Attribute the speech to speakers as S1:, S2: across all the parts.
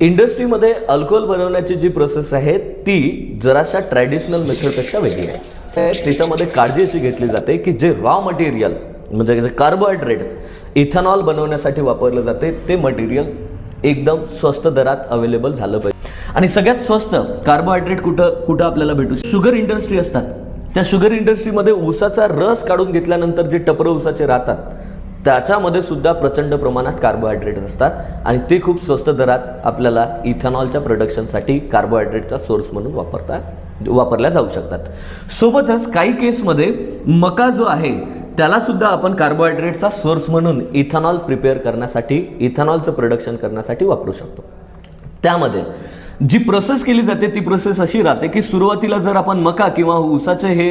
S1: इंडस्ट्रीमध्ये अल्कोहोल बनवण्याची जी प्रोसेस आहे ती जराशा ट्रॅडिशनल मेथडपेक्षा वेगळी आहे. त्याच्यामध्ये काळजी अशी घेतली जाते की जे रॉ मटेरियल म्हणजे जे कार्बोहायड्रेट इथेनॉल बनवण्यासाठी वापरलं जाते ते मटेरियल एकदम स्वस्त दरात अवेलेबल झालं पाहिजे. आणि सगळ्यात स्वस्त कार्बोहायड्रेट कुठं कुठं आपल्याला भेटू शुगर इंडस्ट्री असतात. त्या शुगर इंडस्ट्रीमध्ये ऊसाचा रस काढून घेतल्यानंतर जे टपरं ऊसाचे राहतात त्याच्यामध्ये सुद्धा प्रचंड प्रमाणात कार्बोहायड्रेट असतात आणि ते खूप स्वस्त दरात आपल्याला इथेनॉलच्या प्रोडक्शनसाठी कार्बोहायड्रेटचा सोर्स म्हणून वापरता वापरल्या जाऊ शकतात. सोबतच काही केसमध्ये मका जो आहे त्याला सुद्धा आपण कार्बोहायड्रेटचा सोर्स म्हणून इथेनॉल प्रिपेअर करण्यासाठी इथेनॉलचं प्रोडक्शन करण्यासाठी वापरू शकतो. त्यामध्ये जी प्रोसेस केली जाते ती प्रोसेस अशी राहते की सुरुवातीला जर आपण मका किंवा ऊसाचे हे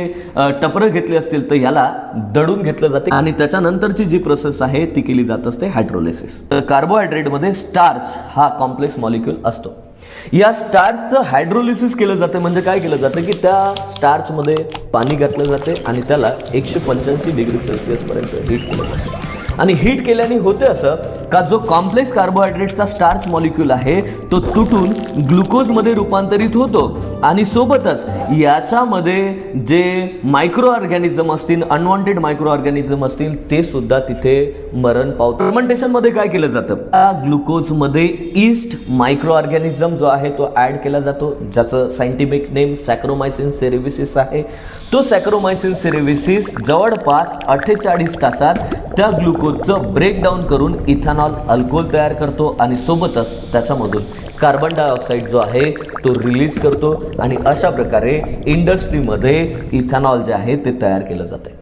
S1: टपरं घेतले असतील तर याला दडून घेतलं जाते. आणि त्याच्यानंतरची जी प्रोसेस आहे ती केली जात असते हायड्रोलेसिस कार्बोहायड्रेटमध्ये स्टार्च हा कॉम्प्लेक्स मॉलिक्यूल असतो. या स्टार्चचं हायड्रोलिसिस केलं जातं म्हणजे काय केलं जातं की त्या स्टार्चमध्ये पाणी घातलं जाते आणि त्याला एकशे पंच्याऐंशी डिग्री सेल्सिअसपर्यंत हीट केलं जातं. आणि हीट केल्याने होते असं का जो कॉम्प्लेक्स कार्बोहायड्रेटचा स्टार्च मॉलिक्यूल आहे तो तुटून ग्लुकोजमध्ये रूपांतरित होतो. आणि सोबतच याच्यामध्ये जे मायक्रो ऑर्गॅनिझम असतील अनवॉन्टेड मायक्रो ऑर्गॅनिझम असतील ते सुद्धा तिथे मरण पावतो फर्मेंटेशनमध्ये काय केलं जातं? त्या ग्लुकोजमध्ये ईस्ट मायक्रो ऑर्गॅनिझम जो आहे तो ॲड केला जातो. ज्याचं सायंटिफिक नेम सॅक्रोमायसिन सेरेविसिस आहे. तो सॅक्रोमायसिन सेरेविसिस जवळपास अठ्ठेचाळीस तासात त्या ग्लुकोजचं ब्रेकडाऊन करून इथॅनॉल अल्कोहोल तयार करतो आणि सोबतच त्याच्यामधून कार्बन डायऑक्साईड जो आहे तो रिलीज करतो आणि अशा प्रकारे इंडस्ट्रीमध्ये इथेनॉल जे आहे ते तयार केलं जाते